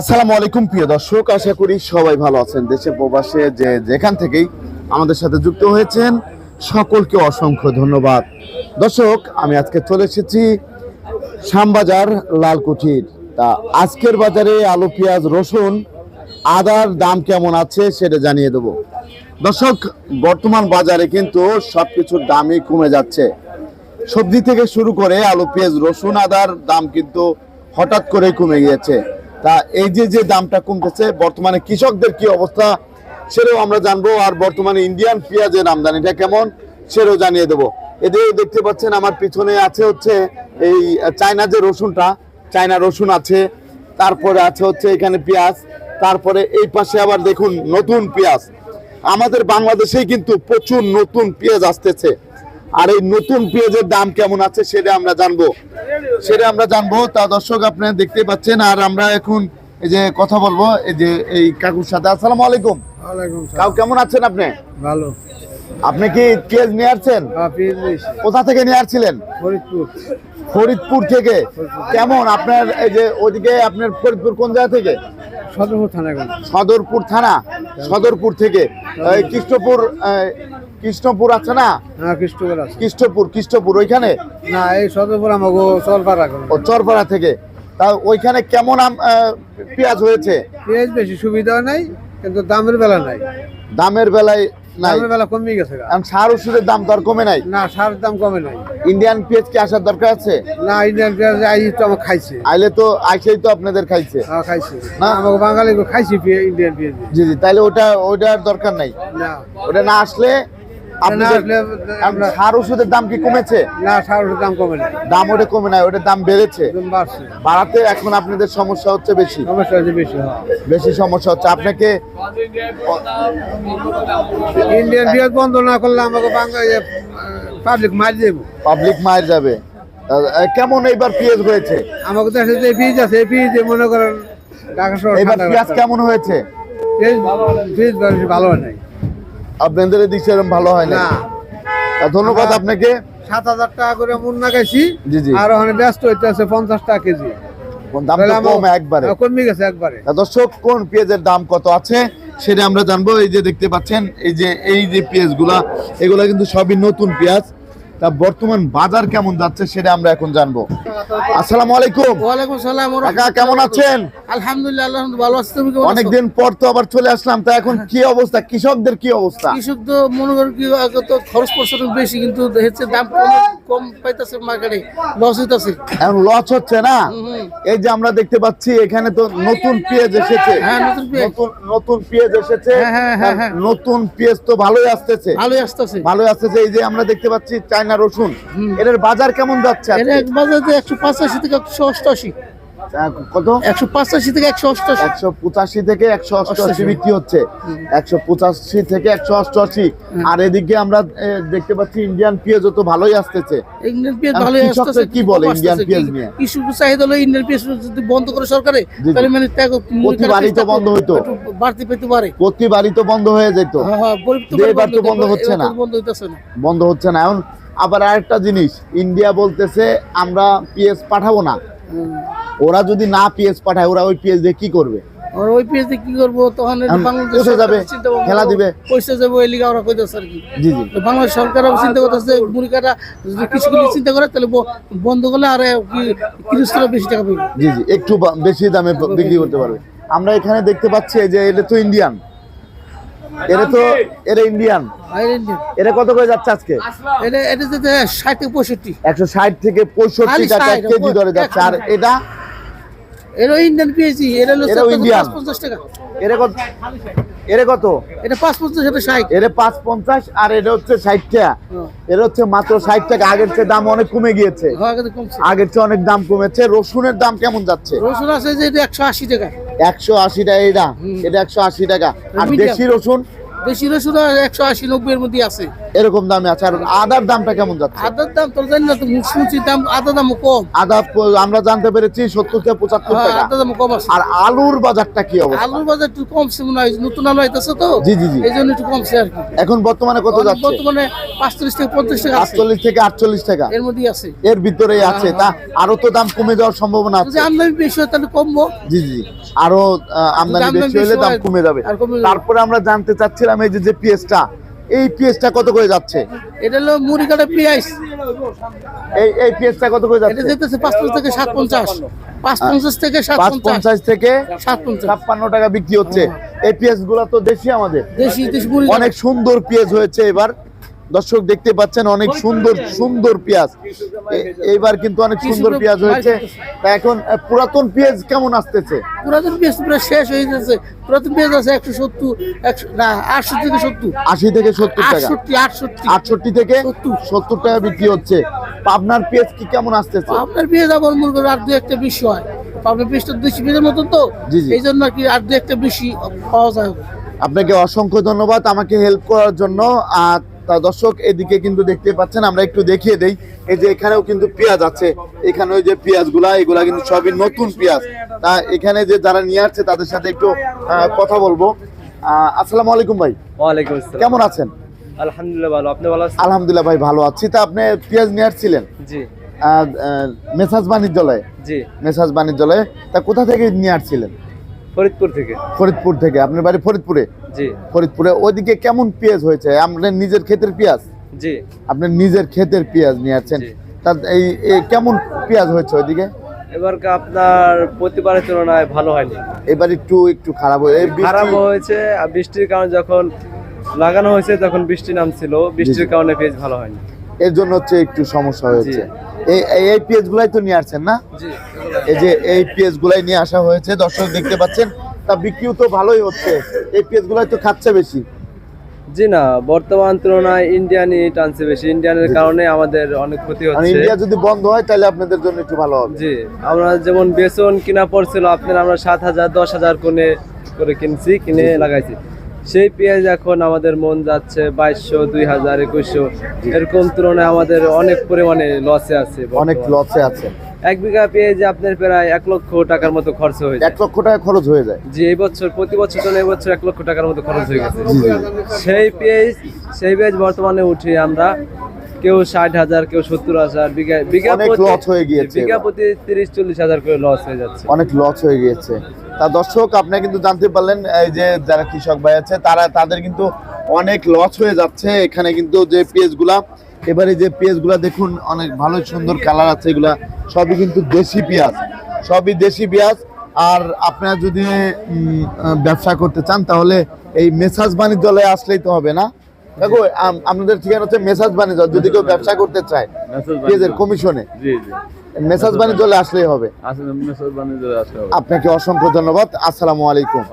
আসসালামু আলাইকুম, প্রিয় দর্শক। আশা করি সবাই ভালো আছেন। দেশে প্রবাসে যে যেখান থেকেই আমাদের সাথে যুক্ত হয়েছেন, সকলকে অসংখ্য ধন্যবাদ। দর্শক, আমি আজকে চলে এসেছি শ্যামবাজার লালকুঠির। তা আজকের বাজারে আলু, পেঁয়াজ, রসুন, আদার দাম কেমন আছে সেটা জানিয়ে দেব। দর্শক, বর্তমান বাজারে কিন্তু সব কিছুর দামই কমে যাচ্ছে। সবজি থেকে শুরু করে আলু, পেঁয়াজ, রসুন, আদার দাম কিন্তু হঠাৎ করে কমে গিয়েছে। তা এই যে যে দামটা কমতেছে, বর্তমানে কৃষকদের কি অবস্থা সেটাও আমরা জানব। আর বর্তমানে ইন্ডিয়ান পেঁয়াজের আমদানিটা কেমন সেটাও জানিয়ে দেবো। এদের দেখতে পাচ্ছেন, আমার পিছনে আছে হচ্ছে এই চায়না যে রসুনটা, চায়না রসুন আছে, তারপরে আছে হচ্ছে এখানে পেঁয়াজ, তারপরে এই পাশে আবার দেখুন নতুন পেঁয়াজ। আমাদের বাংলাদেশেই কিন্তু প্রচুর নতুন পেঁয়াজ আসতেছে। আর এই নতুন পেঁয়াজের দাম কেমন আছে সেটা আমরা জানব। সেটা আমরা জানব। তা দর্শক আপনারা দেখতে পাচ্ছেন আর আমরা এখন এই যে কথা বলব এই যে এই কাকুর সাথে। আসসালামু আলাইকুম। কাউ কেমন আছেন আপনি? ভালো। আপনি কি পেঁয়াজ নিয়ে আসছেন? কোথা থেকে নিয়ে আসছিলেন? ফরিদপুর। ফরিদপুর থেকে? কেমন আপনার এই যে ওদিকে আপনার ফরিদপুর কোন জায়গা থেকে? সদরপুর থানাগঞ্জ সদরপুর থানা? সদরপুর থেকে। কৃষ্ণপুর কৃষ্ণপুর আছে না? হ্যাঁ কৃষ্ণপুর আছে। কৃষ্ণপুর কৃষ্ণপুর ওইখানে? না এই সদরপুর করে ও চরপাড়া থেকে। তা ওইখানে কেমন পেঁয়াজ হয়েছে? পেঁয়াজ বেশি সুবিধা নাই কিন্তু দামের বেলা নাই। দামের বেলায় নাই। দামের বেলা কমে গেছে। সার ওষুধের দাম তো আর কমে নাই? না সার দাম কমে নাই। ইন্ডিয়ান পেঁয়াজ কি আসার দরকার আছে? না ইন্ডিয়ান পেঁয়াজ আই তো আমার খাইছে। আইলে তো আইসেই তো আপনাদের খাইছে। হ্যাঁ খাইছে। না। না আমাকে বাঙালি খাইছি ইন্ডিয়ান পেঁয়াজ। জি জি তাহলে ওটা ওটার দরকার নাই। না। ওটা না আসলে সার ওষুধের দাম কি কমেছে? না সারের দাম কমে দাম ওটা কমে নাই ওটার দাম বেড়েছে। বাড়াতে এখন আপনাদের সমস্যা হচ্ছে বেশি। সমস্যা হচ্ছে বেশি হ্যাঁ। বেশি সমস্যা হচ্ছে। আপনাকে ইন্ডিয়ান বন্ধ না করলে আমাকে পাবলিক মার দেবো। পাবলিক যাবে। কেমন এইবার পেঁয়াজ হয়েছে? আমাকে দেশে যে ফিজ আছে ফিজে মনে করেন ঢাকা শহর এবার রাস্তা। কেমন হয়েছে? ভালো হয় নাই। আপনাদের দিক সেরকম ভালো হয় না। ধন্যবাদ আপনাকে। সাত হাজার টাকা করে মুন্না গেছি জি, জি। আর ওখানে ব্যস্ত হইতে আছে পঞ্চাশ টাকা কেজি। একবারে। হ্যাঁ, কমে গেছে একবারে। দর্শক কোন পেঁয়াজের দাম কত আছে সেটা আমরা জানব। এই যে দেখতে পাচ্ছেন এই যে এই যে পেঁয়াজগুলা এগুলা কিন্তু সবই নতুন পেঁয়াজ। তা বর্তমান বাজার কেমন যাচ্ছে সেটা আমরা এখন জানব। আসসালামু আলাইকুম। ওয়ালাইকুম সালাম কাকা কেমন আছেন? আলহামদুলিল্লাহ ভালো আছি। তুমি অনেকদিন পর তো আবার চলে আসলাম তা এখন কি অবস্থা? কৃষকদের কি অবস্থা? কৃষক তো মনে করেন কি তো খরচ পড়ছে বেশি কিন্তু হচ্ছে দাম কম কম পাইতেছে মার্কেটে লস হইতাছে। এখন লস হচ্ছে না? এই যে আমরা দেখতে পাচ্ছি এখানে তো নতুন পেঁয়াজ এসেছে। হ্যাঁ, নতুন পেঁয়াজ। নতুন পেঁয়াজ এসেছে। হ্যাঁ, হ্যাঁ, হ্যাঁ, হ্যাঁ। নতুন পেঁয়াজ তো ভালোই আসতেছে। ভালোই আসতেছে। ভালোই আসতেছে। এই যে আমরা দেখতে পাচ্ছি চায়না রসুন এটার বাজার কেমন যাচ্ছে বাজারে একশো পঁচাশি থেকে একশো অষ্টআশি কত? একশো পঁচাশি থেকে একশো অষ্টআশি একশো পঁচাশি থেকে একশো অষ্টআশি অষ্টআশি। বিক্রি হচ্ছে। একশো পঁচাশি থেকে একশো অষ্টআশি আর এদিকে আমরা দেখতে পাচ্ছি ইন্ডিয়ান পেঁয়াজও তো ভালোই আসতেছে। ইন্ডিয়ান পেঁয়াজ ভালোই আসতেছে কি বলে ইন্ডিয়ান পেঁয়াজ নিয়ে? কৃষক চাহিদা হলো ইন্ডিয়ান পেঁয়াজ যদি বন্ধ করে সরকারে তাহলে মানে তো বন্ধ হইতো। বাড়তি পেতে পারে। প্রতিবারই তো বন্ধ হয়ে যেত। হ্যাঁ, হ্যাঁ, তো বন্ধ হচ্ছে না। বন্ধ হচ্ছে না। এখন আবার আরেকটা জিনিস ইন্ডিয়া বলতেছে আমরা পিএস পাঠাবো না। ওরা যদি না পিএস পাঠায় ওরা ওই পিএস দিয়ে কি করবে? আর ওই পেঁয়াজ দিয়ে কি করব? তখন এই যে এখন বাংলাদেশ কোথায় যাবে? সরকার চিন্তা খেলা দিবে? পয়সা যাবে ওই লিগা ওরা কইতেছে আর কি। জি জি। বাংলাদেশ সরকার চিন্তা করতেছে মুড়িকাটা যদি কিছুগুলি চিন্তা করে তাহলে ব- বন্ধ করলে আর কি কৃষকরা বেশি টাকা পাবে জি জি একটু বেশি দামে বিক্রি করতে পারবে। আমরা এখানে দেখতে পাচ্ছি যে এটা তো ইন্ডিয়ান এটা তো এটা ইন্ডিয়ান ইন্ডিয়ান এটা কত করে যাচ্ছে আজকে? এটা এটা যেতে ষাট থেকে পঁয়ষট্টি। একশো ষাট থেকে পঁয়ষট্টি খালি টাকা 60, কেজি ধরে যাচ্ছে। আর এটা এটা ইন্ডিয়ান পেয়েছি হলো ইন্ডিয়ান। পঞ্চাশ টাকা। কত? কত? এটা পাঁচ পঞ্চাশ এটা ষাট। পাঁচ পঞ্চাশ আর এটা হচ্ছে ষাট টাকা। হ্যাঁ। হচ্ছে মাত্র ষাট টাকা। আগের চেয়ে দাম অনেক কমে গিয়েছে। হ্যাঁ, আগের চেয়ে অনেক দাম কমেছে। রসুনের দাম কেমন যাচ্ছে? রসুন আছে যে এটা একশো আশি টাকা। একশো আশি টাকা এটা এটা একশো আশি টাকা। আর। দেশি রসুন? দেশি রসুন একশো আশি নব্বই এর মধ্যে আছে। এরকম দামে আছে। আর আদার দামটা কেমন যাচ্ছে? আদার দাম তোর জানি না তো শুনছি দাম আদার দাম কম। আদা আমরা জানতে পেরেছি সত্তর থেকে পঁচাত্তর হ্যাঁ, টাকা। আদার দাম কম আছে। আর আলুর বাজারটা কি অবস্থা? আলুর বাজার একটু কমছে মনে হয় নতুন আলু আইতেছে তো। জি, জি, জি। এই জন্য একটু কমছে আর কি। এখন বর্তমানে কত যাচ্ছে? বর্তমানে পাঁচচল্লিশ থেকে পঞ্চাশ টাকা আটচল্লিশ থেকে আটচল্লিশ টাকা। এর মধ্যেই আছে। এর ভিতরেই আছে। তা আরও তো দাম কমে যাওয়ার সম্ভাবনা যদি আছে। আমদানি বেশি হয় তাহলে কমবো। জি জি আরও আমদানি বেশি হলে দাম কমে যাবে। তারপরে আমরা জানতে চাচ্ছিলাম এই যে যে পেঁয়াজটা এই পেঁয়াজটা কত করে যাচ্ছে? এটা হলো মুড়ি কাটা পেঁয়াজ এই এই পেঁয়াজটা কত করে যাচ্ছে? এটা যেতেছে পাঁচ থেকে সাত পঞ্চাশ পাঁচ পঞ্চাশ থেকে সাত পাঁচ পঞ্চাশ পঞ্চাশ থেকে সাত পঞ্চাশ ছাপ্পান্ন টাকা বিক্রি হচ্ছে। এই পেঁয়াজগুলো তো দেশি আমাদের। দেশি দেশি মুড়ি অনেক সুন্দর পিএস হয়েছে এবার। দর্শক দেখতে পাচ্ছেন অনেক সুন্দর সুন্দর পেঁয়াজ। এইবার কিন্তু অনেক সুন্দর পেঁয়াজ হয়েছে। তা এখন পুরাতন পেঁয়াজ কেমন আসতেছে? পুরাতন পেঁয়াজ পুরো শেষ হয়ে গেছে। পুরাতন পেঁয়াজ আছে একশো সত্তর একশো না আটশো থেকে সত্তর। আশি থেকে সত্তর টাকা। আটষট্টি আটষট্টি। থেকে সত্তর। টাকা বিক্রি হচ্ছে। পাবনার পেঁয়াজ কি কেমন আসতেছে? আপনার পেঁয়াজ আবার মনে করেন আর দু একটা বেশি হয়। আপনার পেঁয়াজটা দেশি পেঁয়াজের মতন তো। জি, জি। এই জন্য আর কি আর দু একটা বেশি পাওয়া যায় আপনাকে অসংখ্য ধন্যবাদ আমাকে হেল্প করার জন্য। আর তা দর্শক এদিকে কিন্তু দেখতে পাচ্ছেন আমরা একটু দেখিয়ে দেই। এই যে এখানেও কিন্তু পেঁয়াজ আছে। এখানে ওই যে পেঁয়াজগুলা এগুলা কিন্তু সবই নতুন পেঁয়াজ। তা এখানে যে যারা নিয়ে আসছে তাদের সাথে একটু কথা বলব। আসসালামু আলাইকুম ভাই। ওয়ালাইকুম আসসালাম। কেমন আছেন? আলহামদুলিল্লাহ ভালো। আপনি ভালো আছেন? আলহামদুলিল্লাহ ভাই ভালো আছি। তা আপনি পেঁয়াজ নিয়ে আসছিলেন? জি। মেসাজ বাণিজ্যালয়ে? জি। মেসাজ বাণিজ্যালয়ে। তা কোথা থেকে নিয়ে আসছিলেন? ফরিদপুর থেকে। ফরিদপুর থেকে। আপনার বাড়ি ফরিদপুরে? ফরিদপুরে। ওইদিকে কেমন পেঁয়াজ হয়েছে? আপনার নিজের ক্ষেতের পেঁয়াজ? জি। আপনি নিজের ক্ষেতের পেঁয়াজ নিয়ে আসছেন জি। তা এই কেমন পেঁয়াজ হয়েছে ওইদিকে? এবার আপনার প্রতিবারের তুলনায় ভালো হয়নি। এবার একটু একটু খারাপ খারাপ হয়েছে। বৃষ্টির কারণে যখন লাগানো হয়েছে তখন বৃষ্টি নামছিল। বৃষ্টির কারণে ভালো হয়নি। এর জন্য হচ্ছে একটু সমস্যা হয়েছে। এই এই- এই পেঁয়াজ গুলাই তো নিয়ে আসছেন না? এই যে এই পেঁয়াজ গুলাই নিয়ে আসা হয়েছে। দর্শক দেখতে পাচ্ছেন তা বিক্রিও তো ভালোই হচ্ছে। এই পেঁয়াজ গুলাই তো খাচ্ছে বেশি। জি না বর্তমান তুলনায় ইন্ডিয়ানই টানছে বেশি। ইন্ডিয়ানের কারণে আমাদের অনেক ক্ষতি মানে হচ্ছে। ইন্ডিয়া যদি বন্ধ হয় তাহলে আপনাদের জন্য একটু ভালো হবে। জি আমরা যেমন বেসন কিনা পড়ছিল আপনার আমরা সাত হাজার দশ হাজার করে করে কিনছি কিনে লাগাইছি। সেই পেঁয়াজ এখন আমাদের মন যাচ্ছে বাইশশো দুই হাজার একুশশো। এরকম তুলনায় আমাদের অনেক পরিমাণে লসে আছে অনেক। লসে আছে। এক বিঘা পেঁয়াজে আপনার প্রায় এক লক্ষ টাকার মতো খরচ হয়ে যায়। এক লক্ষ টাকা খরচ হয়ে যায়। যে এই বছর প্রতি বছর জন্য এই বছর এক লক্ষ টাকার মতো খরচ হয়ে গেছে। সেই পেঁয়াজ সেই পেঁয়াজ বর্তমানে উঠে আমরা কেউ ষাট হাজার কেউ সত্তর হাজার বিঘা বিঘা loss হয়ে গিয়েছে বিঘা প্রতি তিরিশ চল্লিশ হাজার করে লস হয়ে যাচ্ছে। অনেক লস হয়ে গিয়েছে। তা দর্শক আপনি কিন্তু জানতে পারলেন এই যে যারা কৃষক ভাই আছে তারা তাদের কিন্তু অনেক লস হয়ে যাচ্ছে। এখানে কিন্তু যে পেঁয়াজগুলা এবারে যে পেঁয়াজগুলা দেখুন অনেক ভালো সুন্দর কালার আছে এগুলা। সবই কিন্তু দেশি পেঁয়াজ। সবই দেশি পেঁয়াজ। আর আপনারা যদি ব্যবসা করতে চান তাহলে এই মেসাজ বাণিজ্য বাণিজ্যালয়ে আসলেই তো হবে না? দেখো আপনাদের ঠিকানা হচ্ছে মেসাজ বাণিজ্য যদি কেউ ব্যবসা করতে চায় পেঁয়াজের কমিশনে জি জি। মেসাজ বাণিজ্যালয়ে আসলেই হবে। আপনাকে অসংখ্য ধন্যবাদ। আসসালামু আলাইকুম।